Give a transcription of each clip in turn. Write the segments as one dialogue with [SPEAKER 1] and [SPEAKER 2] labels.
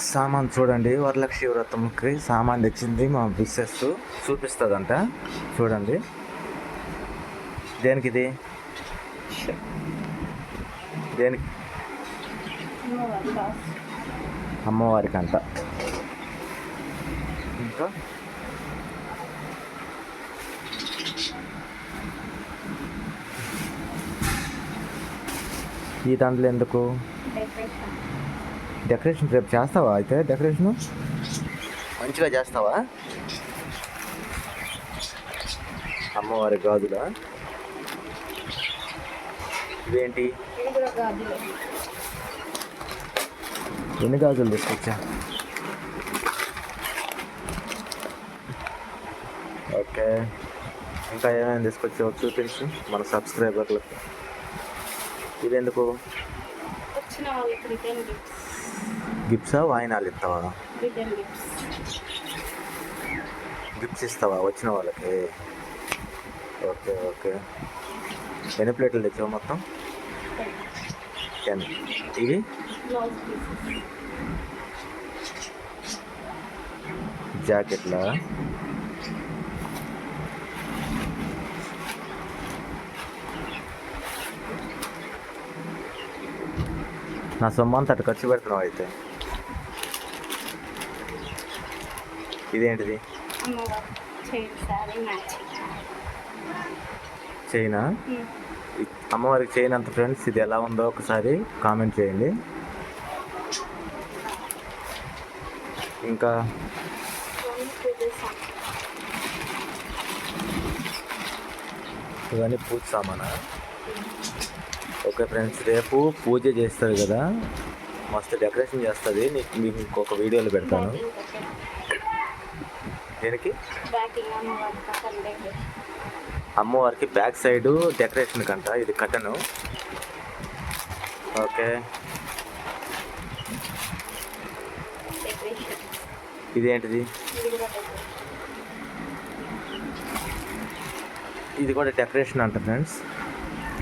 [SPEAKER 1] సామాన్ చూడండి వరలక్ష్మి వ్రతంకి సామాన్ తెచ్చింది మా బిస్సెస్ చూపిస్తుందంట. చూడండి. దేనికి ఇది? దేనికి? అమ్మవారికి అంట ఇంకా? ఈ దాంట్లో ఎందుకు?
[SPEAKER 2] డెకరేషన్
[SPEAKER 1] రేపు చేస్తావా అయితే డెకరేషన్? మంచిగా చేస్తావా? అమ్మవారి గాజులా? ఇవేంటి
[SPEAKER 2] ఇది కూడా గాజులు
[SPEAKER 1] ఎన్ని గాజులు తీసుకొచ్చా? ఓకే. ఇంకా ఏమేమి తీసుకొచ్చావు చూపించు మన సబ్స్క్రైబర్లకు. ఇదెందుకు?
[SPEAKER 2] వచ్చిన వాళ్ళకి గిఫ్ట్సా
[SPEAKER 1] వాయినాలు ఇస్తావా?
[SPEAKER 2] గిఫ్ట్స్.
[SPEAKER 1] ఇస్తావా? వచ్చిన వాళ్ళకి? Okay okay. ఎన్ని ప్లేట్లు తెచ్చావు మొత్తం? టెన్. ఇవి? జాకెట్లా? నా సొమ్మంతా అటు ఖర్చు పెడుతున్నావు అయితే? ఇదేంటిది?
[SPEAKER 2] Chain matching.
[SPEAKER 1] చైనా? అమ్మవారికి చేయనంత ఫ్రెండ్స్? ఇది ఎలా ఉందో ఒకసారి కామెంట్ చేయండి. ఇంకా? ఇవన్నీ పూజ సామానా? ఓకే ఫ్రెండ్స్ రేపు పూజ చేస్తారు కదా? మస్తు డెకరేషన్ చేస్తుంది. మీకు ఇంకొక వీడియోలో పెడతాను. దేనికి? అమ్మవారికి బ్యాక్ సైడ్ డెకరేషన్ కంట ఇది కటను. ఓకే. ఇదేంటిది?
[SPEAKER 2] ఇది కూడా డెకరేషన్
[SPEAKER 1] అంట ఫ్రెండ్స్.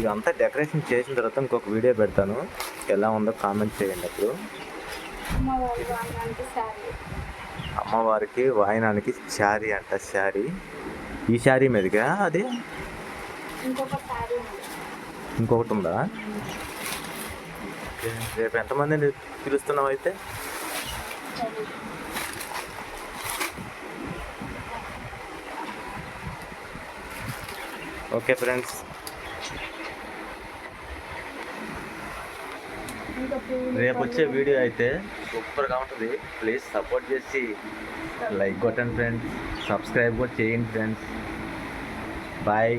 [SPEAKER 1] ఇదంతా డెకరేషన్ చేసిన తర్వాత ఇంకొక వీడియో పెడతాను. ఎలా ఉందో కామెంట్ చేయండి అప్పుడు. అమ్మవారికి వాయనానికి శారీ అంట శారీ. ఈ శారీ మీదుగా అది? ఇంకొకటి ఉందా. రేపు ఎంతమందిని పిలుస్తున్నావు అయితే. ఓకే ఫ్రెండ్స్
[SPEAKER 2] ఇంకా పువ్వులు
[SPEAKER 1] రేపు వచ్చే వీడియో అయితే సూపర్గా ఉంటుంది. ప్లీజ్ సపోర్ట్ చేసి లైక్ కొట్టండి ఫ్రెండ్స్ సబ్స్క్రైబ్ కూడా చేయండి ఫ్రెండ్స్ బాయ్